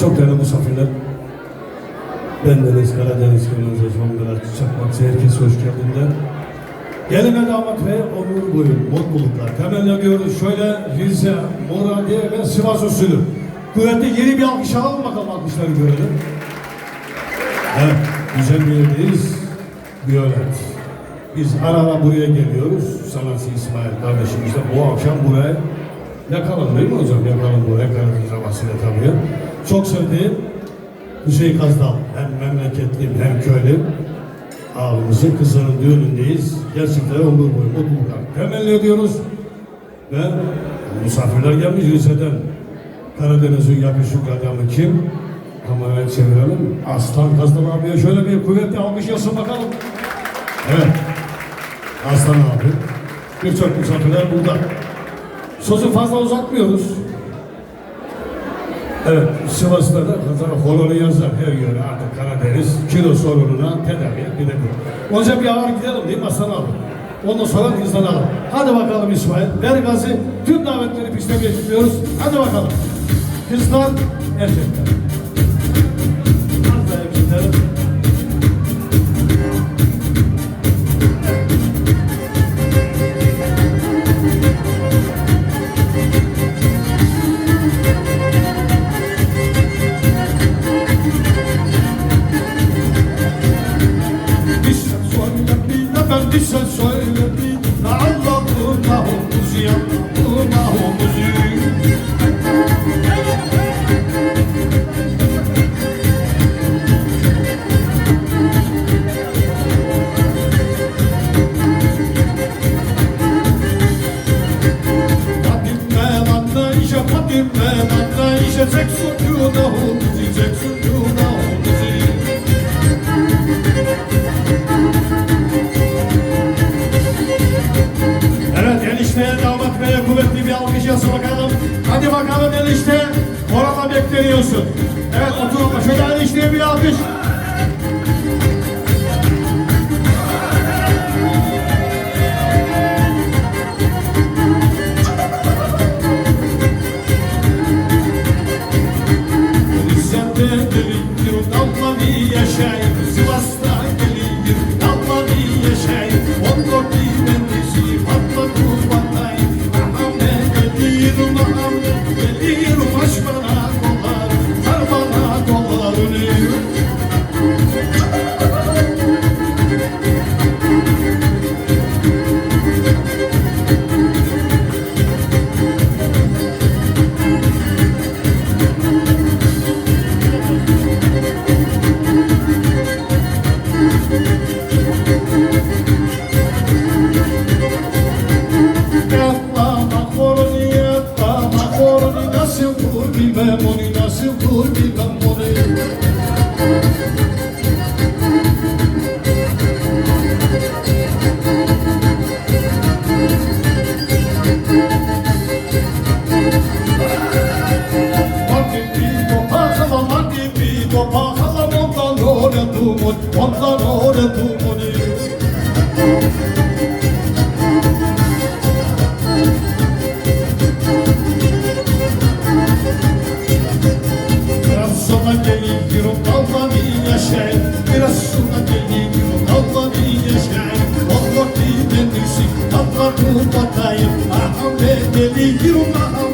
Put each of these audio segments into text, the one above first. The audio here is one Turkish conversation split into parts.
Çok değerli misafirler. Ben Deniz Karadeniz Kırmızı Zonguldak Çakmakçı herkes hoş geldinler. Geline damat ve onur boyu mutluluklar. Temenni ediyoruz şöyle Rize, Moradiye ve Sivas usulü. Kuvvetli yeni bir alkış alalım bakalım alkışları görelim. Evet, güzel bir yerdeyiz. Violet. Biz ara ara buraya geliyoruz. Sanatçı İsmail kardeşimiz de bu akşam buraya yakalım değil mi hocam? Yakalım buraya Karadeniz havasıyla tabii. Çok sevdiğim Hüseyin Kazdal. Hem memleketliyim hem köylü. Abimizin kızının düğünündeyiz. Gerçekten onur boyu mutluluklar. Temelli ediyoruz. Ve misafirler gelmiş Rize'den. Karadeniz'in yakışıklı adamı kim? Kamerayı çevirelim. Aslan Kazdal abiye şöyle bir kuvvetli alkış yazsın bakalım. Evet. Aslan abi. Birçok misafirler burada. Sözü fazla uzatmıyoruz. Evet, Sivas'ta da Kazara horonu yazar her yöre artık Karadeniz kilo sorununa tedavi bir de bu. Önce bir ağır gidelim değil mi Aslan abi? Ondan sonra hızlanalım. Hadi bakalım İsmail. Ver gazı. Tüm davetleri piste bekliyoruz. Hadi bakalım. Kızlar, erkekler. Bir de ben bir alkış yazın bakalım. Hadi bakalım enişte. Orada bekleniyorsun. Evet oturun. Şöyle enişteye bir alkış. Kollarını Yatlama Batayım Aham be geliyorum aham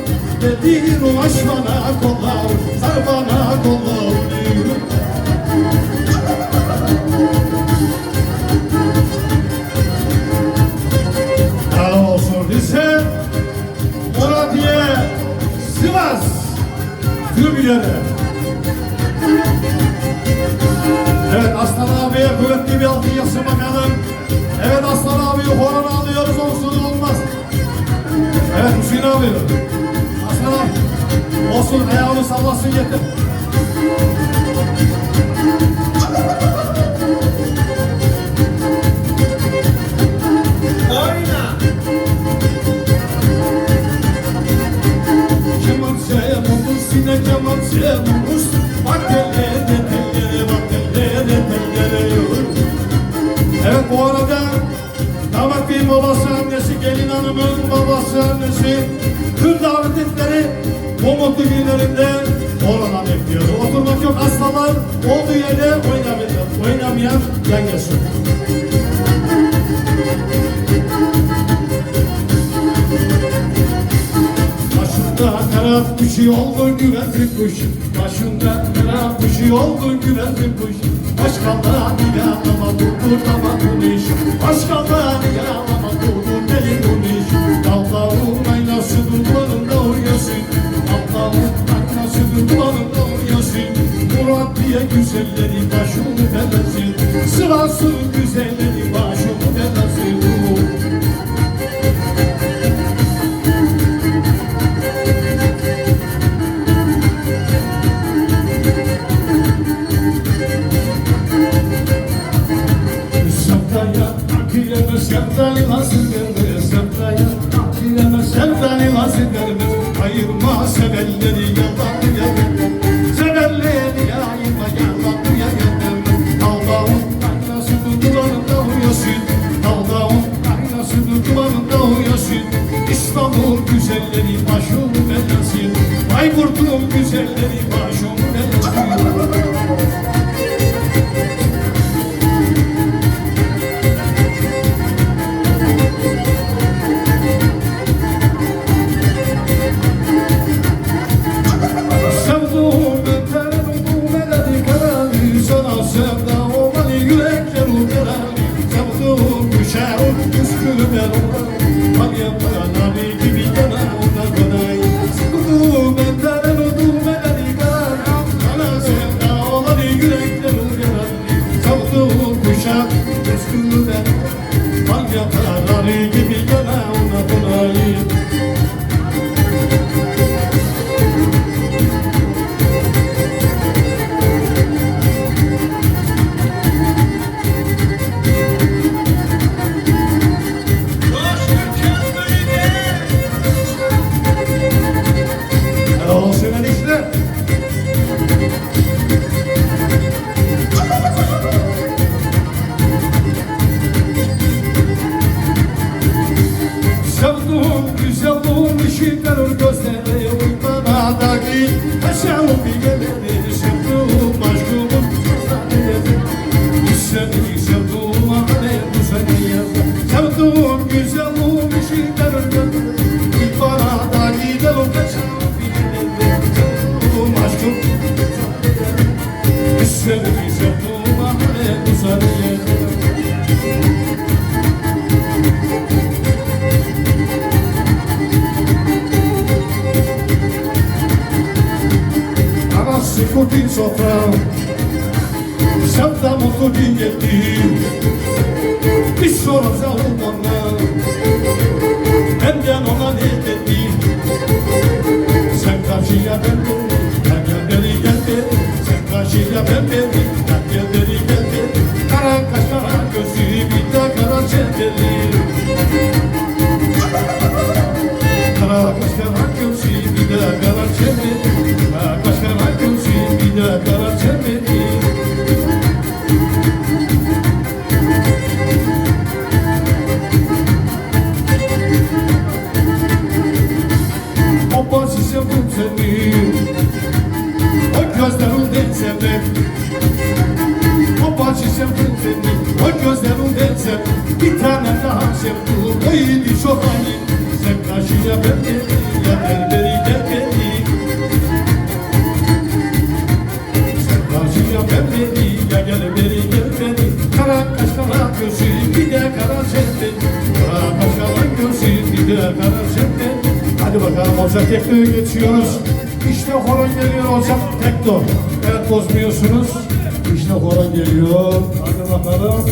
Geliyorum aç bana kollar Sar bana olsun Rize Moradiye Sivas. Tribünleri Evet Aslan abiye kuvvetli bir altın yazsın bakalım. Evet Aslan abi Abi. Aslan abi. Olsun ayağını sallasın yeter. gelinin babası annesi, gelin hanımın babası annesi tüm davetleri bu mutlu günlerinde oradan bekliyor. Oturmak yok hastalar olduğu yerde oynamayan, oynamayan yan gelsin. Başında taraf kuşu oldun güvensiz kuş Başında taraf kuşu oldun güvensiz kuş Başkalarını yanlama durdurtama bu iş Başkalarını yanlama durdur deli iş Dağların aynası duvarında oynasın Dağların aynası duvarında oynasın Murat diye güzelleri başımı belesin Sırası You. Anası kurdu sofra Sevda mutlu gün geldi Bir sorarsa olmana Benden ona ne dedi Sen karşıya ben çok iyi Sen karşıya ben beni Ya gel beri gel Sen beni Ya gel beri gel beri Kara kaş kara gözü Bir de kara çember Hadi bakalım Ocak teknoya geçiyoruz. İşte horon geliyor Ocak tekno. Evet bozmuyorsunuz. İşte horon geliyor. Hadi bakalım.